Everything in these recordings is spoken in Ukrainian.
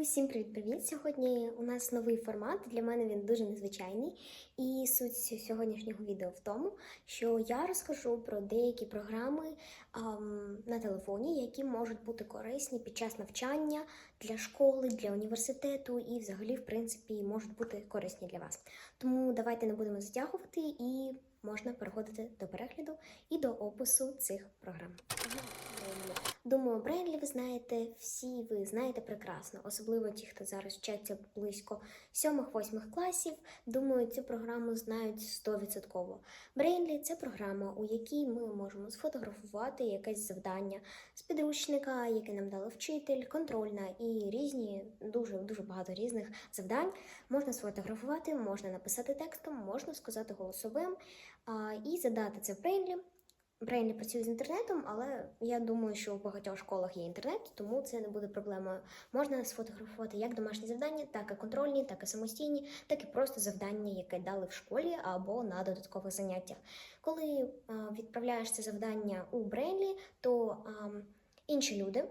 Усім привіт-привіт! Сьогодні у нас новий формат. Для мене він дуже незвичайний. І суть сьогоднішнього відео в тому, що я розкажу про деякі програми ам, на телефоні, які можуть бути корисні під час навчання для школи, для університету і, взагалі, в принципі, можуть бути корисні для вас. Тому давайте не будемо затягувати і можна переходити до перегляду і до опису цих програм. Думаю, Бренлі ви знаєте, всі ви знаєте прекрасно, особливо ті, хто зараз вчаться близько 7-8 класів. Думаю, цю програму знають 100%. Брейнлі це програма, у якій ми можемо сфотографувати якесь завдання з підручника, яке нам дала вчитель, контрольна і різні, дуже дуже багато різних завдань. Можна сфотографувати, можна написати текстом, можна сказати голосовим і задати це в Брейнлі. Брейнлі працює з інтернетом, але я думаю, що в багатьох школах є інтернет, тому це не буде проблемою. Можна сфотографувати як домашні завдання, так і контрольні, так і самостійні, так і просто завдання, яке дали в школі або на додаткових заняттях. Коли а, відправляєш це завдання у Брейнлі, то а, інші люди.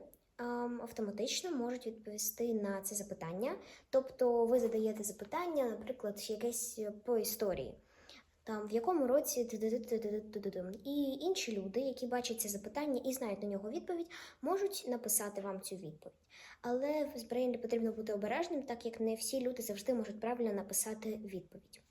Автоматично можуть відповісти на це запитання. Тобто ви задаєте запитання, наприклад, якесь по історії там в якому році і інші люди, які бачать це запитання і знають на нього відповідь, можуть написати вам цю відповідь. Але з Брейнлі потрібно бути обережним, так як не всі люди завжди можуть правильно написати відповідь.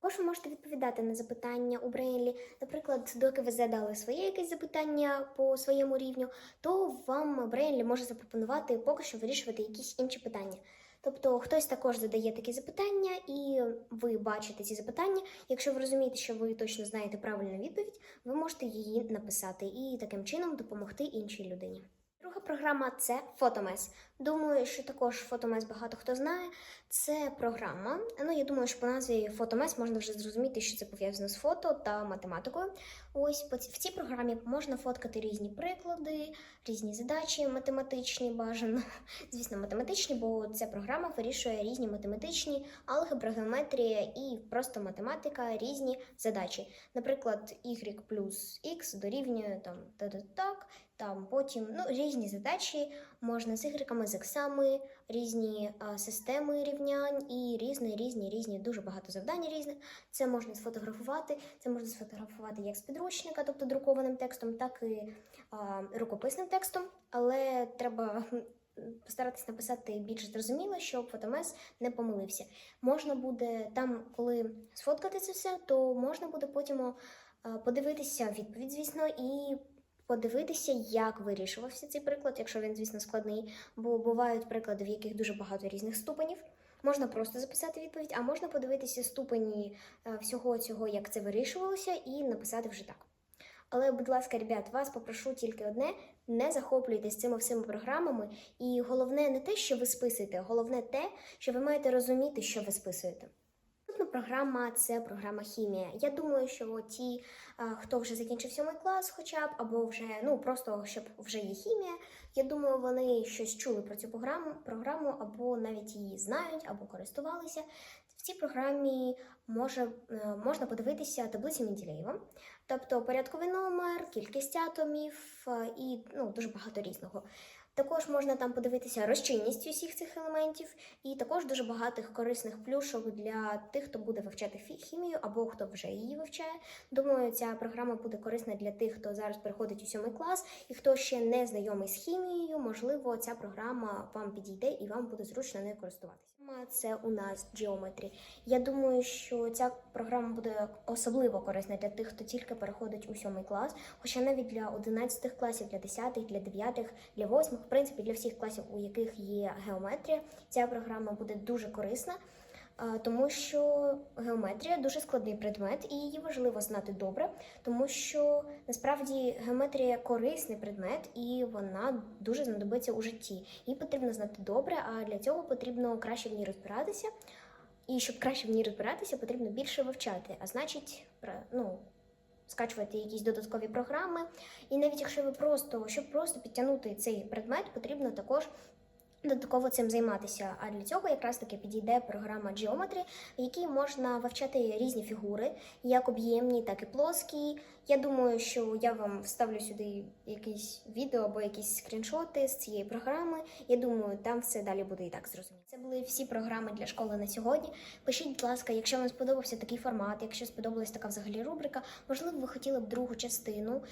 Також ви можете відповідати на запитання у Брейнлі. Наприклад, доки ви задали своє якесь запитання по своєму рівню, то вам Брейнлі може запропонувати поки що вирішувати якісь інші питання. Тобто хтось також задає такі запитання, і ви бачите ці запитання. Якщо ви розумієте, що ви точно знаєте правильну відповідь, ви можете її написати і таким чином допомогти іншій людині. Друга програма це Фотомес. Думаю, що також Фотомес багато хто знає. Це програма. Ну я думаю, що по назві Фотомес можна вже зрозуміти, що це пов'язано з фото та математикою. Ось в цій програмі можна фоткати різні приклади, різні задачі, математичні, бажано, звісно, математичні, бо ця програма вирішує різні математичні, алгебра, геометрія і просто математика, різні задачі. Наприклад, y плюс x дорівнює там та так, там потім ну, різні задачі можна з ігриками, з ексами, різні а, системи рівнянь і різні, різні, різні, дуже багато завдань різних. Це можна сфотографувати, це можна сфотографувати як з підручника, тобто друкованим текстом, так і а, рукописним текстом, але треба. Постаратись написати більш зрозуміло, щоб фотомес не помилився. Можна буде там, коли сфоткати це все, то можна буде потім подивитися відповідь, звісно, і подивитися, як вирішувався цей приклад, якщо він, звісно, складний, бо бувають приклади, в яких дуже багато різних ступенів. Можна просто записати відповідь, а можна подивитися ступені е, всього цього, як це вирішувалося, і написати вже так. Але, будь ласка, ребят, вас попрошу тільки одне: не захоплюйтесь цими всіма програмами. І головне не те, що ви списуєте, головне те, що ви маєте розуміти, що ви списуєте. Програма це програма хімія. Я думаю, що ті, хто вже закінчив сьомий клас, хоча б, або вже ну просто щоб вже є хімія. Я думаю, вони щось чули про цю програму, програму або навіть її знають, або користувалися. В цій програмі може, е, можна подивитися таблицю Менделєєва, тобто порядковий номер, кількість атомів і ну, дуже багато різного. Також можна там подивитися розчинність усіх цих елементів, і також дуже багатих корисних плюшок для тих, хто буде вивчати хімію або хто вже її вивчає. Думаю, ця програма буде корисна для тих, хто зараз переходить у сьомий клас, і хто ще не знайомий з хімією. Можливо, ця програма вам підійде і вам буде зручно нею користуватися. Це у нас Geometry. Я думаю, що ця програма буде особливо корисна для тих, хто тільки переходить у сьомий клас, хоча навіть для 11 класів, для 10, для 9, для 8, в принципі, для всіх класів, у яких є геометрія, ця програма буде дуже корисна, тому що геометрія дуже складний предмет, і її важливо знати добре, тому що насправді геометрія корисний предмет, і вона дуже знадобиться у житті. Її потрібно знати добре, а для цього потрібно краще в ній розбиратися. І щоб краще в ній розбиратися, потрібно більше вивчати, а значить, ну, скачувати якісь додаткові програми. І навіть якщо ви просто, щоб просто підтягнути цей предмет, потрібно також додатково цим займатися. А для цього якраз таки підійде програма Geometry, в якій можна вивчати різні фігури, як об'ємні, так і плоскі. Я думаю, що я вам вставлю сюди якісь відео або якісь скріншоти з цієї програми. Я думаю, там все далі буде і так зрозуміло. Це були всі програми для школи на сьогодні. Пишіть, будь ласка, якщо вам сподобався такий формат, якщо сподобалась така взагалі рубрика, можливо, ви хотіли б другу частину,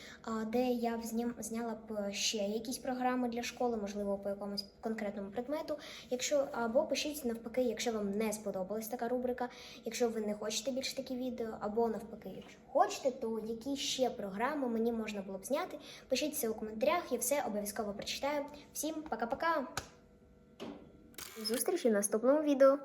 де я б зняла б ще якісь програми для школи, можливо, по якомусь конкретному предмету. Якщо або пишіть навпаки, якщо вам не сподобалась така рубрика, якщо ви не хочете більше такі відео, або навпаки, якщо хочете, то які ще програми мені можна було б зняти, пишіть все у коментарях, я все обов'язково прочитаю. Всім пока-пока! Зустрічі в наступному відео.